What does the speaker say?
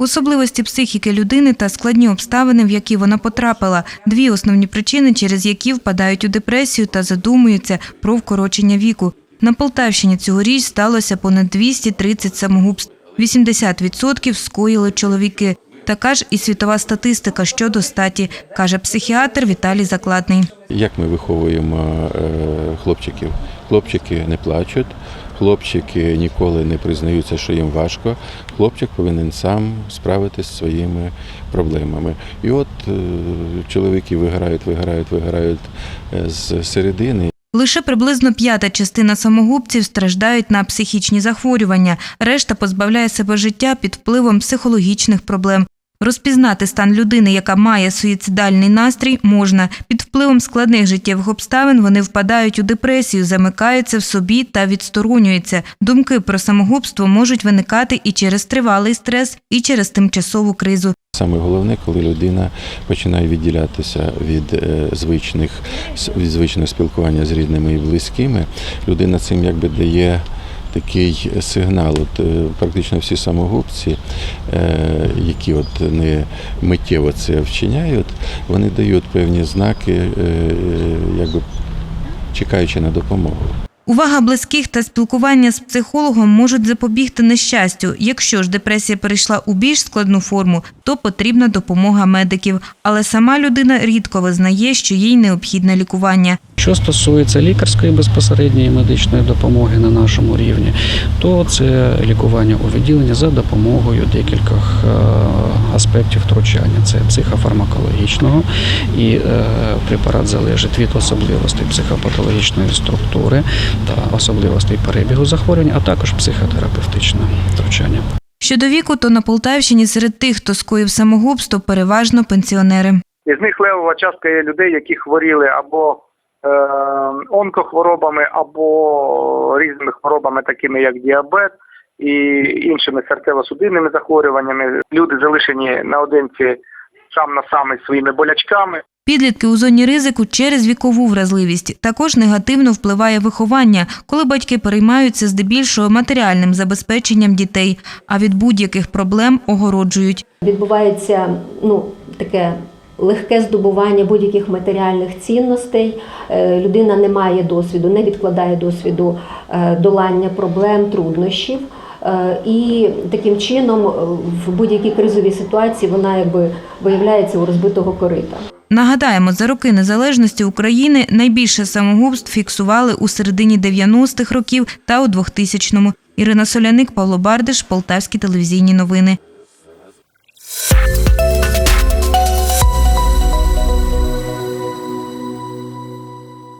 Особливості психіки людини та складні обставини, в які вона потрапила – дві основні причини, через які впадають у депресію та задумуються про вкорочення віку. На Полтавщині цьогоріч сталося понад 230 самогубств. 80% скоїли чоловіки. Така ж і світова статистика щодо статі, каже психіатр Віталій Закладний. Як ми виховуємо е, хлопчиків? Хлопчики не плачуть, хлопчики ніколи не признаються, що їм важко. Хлопчик повинен сам справитися зі своїми проблемами. І от е, чоловіки виграють, виграють, виграють е, з середини. Лише приблизно п'ята частина самогубців страждають на психічні захворювання, решта позбавляє себе життя під впливом психологічних проблем. Розпізнати стан людини, яка має суїцидальний настрій, можна. Під впливом складних життєвих обставин вони впадають у депресію, замикаються в собі та відсторонюються. Думки про самогубство можуть виникати і через тривалий стрес, і через тимчасову кризу. Саме головне, коли людина починає відділятися від е, звичних від звичного спілкування з рідними і близькими, людина цим якби дає такий сигнал. От е, практично всі самогубці, е, які от не миттєво це вчиняють, вони дають певні знаки, е, якби чекаючи на допомогу. Увага близьких та спілкування з психологом можуть запобігти нещастю. Якщо ж депресія перейшла у більш складну форму, то потрібна допомога медиків. Але сама людина рідко визнає, що їй необхідне лікування. Що стосується лікарської безпосередньої медичної допомоги на нашому рівні, то це лікування у відділенні за допомогою декількох е, аспектів втручання. Це психофармакологічного і е, препарат залежить від особливостей психопатологічної структури та особливостей перебігу захворювань, а також психотерапевтичне втручання. Щодо віку, то на Полтавщині серед тих, хто скоїв самогубство, переважно пенсіонери. Із них левова частка є людей, які хворіли або онкохворобами, або різними хворобами, такими як діабет і іншими серцево-судинними захворюваннями. Люди залишені наодинці сам на сам із своїми болячками. Підлітки у зоні ризику через вікову вразливість. Також негативно впливає виховання, коли батьки переймаються здебільшого матеріальним забезпеченням дітей, а від будь-яких проблем огороджують. відбувається ну, таке легке здобування будь-яких матеріальних цінностей. Е, Людина не має досвіду, не відкладає досвіду е, долання проблем, труднощів. Е, І таким чином в будь-якій кризовій ситуації вона якби виявляється у розбитого корита. Нагадаємо, за роки незалежності України найбільше самогубств фіксували у середині 90-х років та у 2000-му. Ірина Соляник, Павло Бардиш, Полтавські телевізійні новини.